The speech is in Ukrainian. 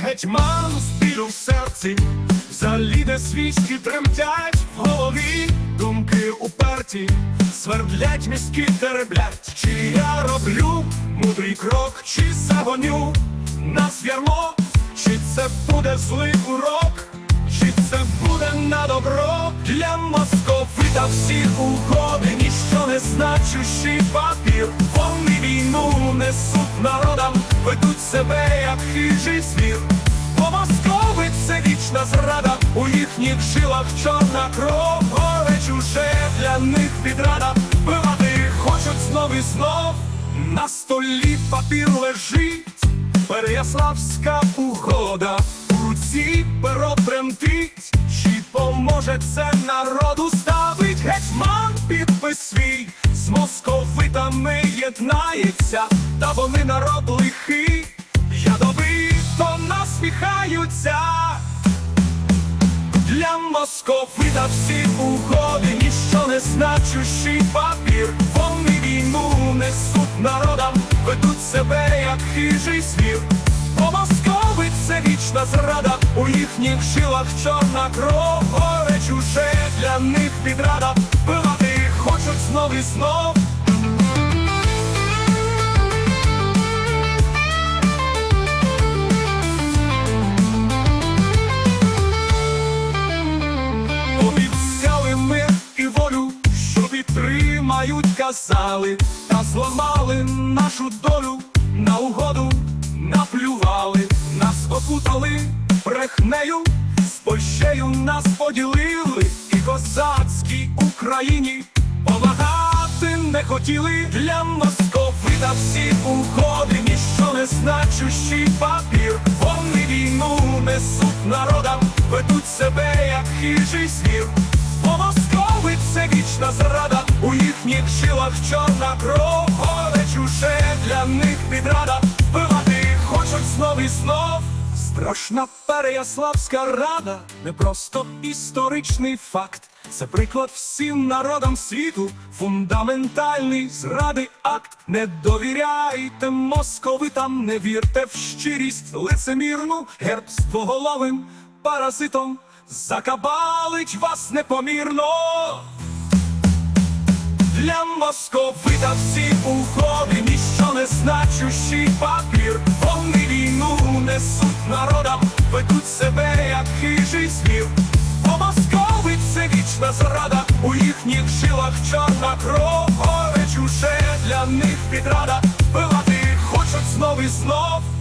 гетьман з білю в серці, заліде свічки тремтять в голові, думки уперті, свердлять міські тереблять. Чи я роблю мудрий крок, чи загоню нас ярмо, чи це буде злий урок, чи це буде на добро? Для московита всі угоди, ніщо не значущий папір. Несуть народам, ведуть себе як хижий звір. Бо московит це вічна зрада, у їхніх жилах чорна кров, горечь уже для них підрада, вбивати хочуть знов і знов. На столі папір лежить, Переяславська угода, у руці перо тремтить, чи поможе це народу ставить єднається, та вони народ лихий, ядовито насміхаються. Для московита всі угоди, ніщо не значущий папір. Вони війну несуть народам, ведуть себе як хижий звір. Бо московит це вічна зрада, у їхніх жилах чорна кров, горечь уже для них підрада, вбивати хочуть знов і знов. Казали, та зламали нашу долю, на угоду наплювали, нас окутали брехнею, з Польщею нас поділили, і козацькій Україні помагати не хотіли для московита всі угоди, ніщо не значущий папір. Вони війну несуть народам, ведуть себе як хижий звір. Бо московит це вічна зрада, їхніх жилах чорна кров, горечь уже для них підрада, вбивати хочуть знов і знов. Страшна Переяславська рада, не просто історичний факт. Це приклад всім народам світу, фундаментальний зради акт. Не довіряйте московитам, не вірте в щирість лицемірну, гербствоголовим паразитом закабалить вас непомірно. Для московита всі угоди, ніщо не значущий папір. Вони війну несуть народам, ведуть себе як хижий звір. Бо московит це вічна зрада, у їхніх жилах чорна кров, уже для них підрада, вбивати хочуть знов і знов.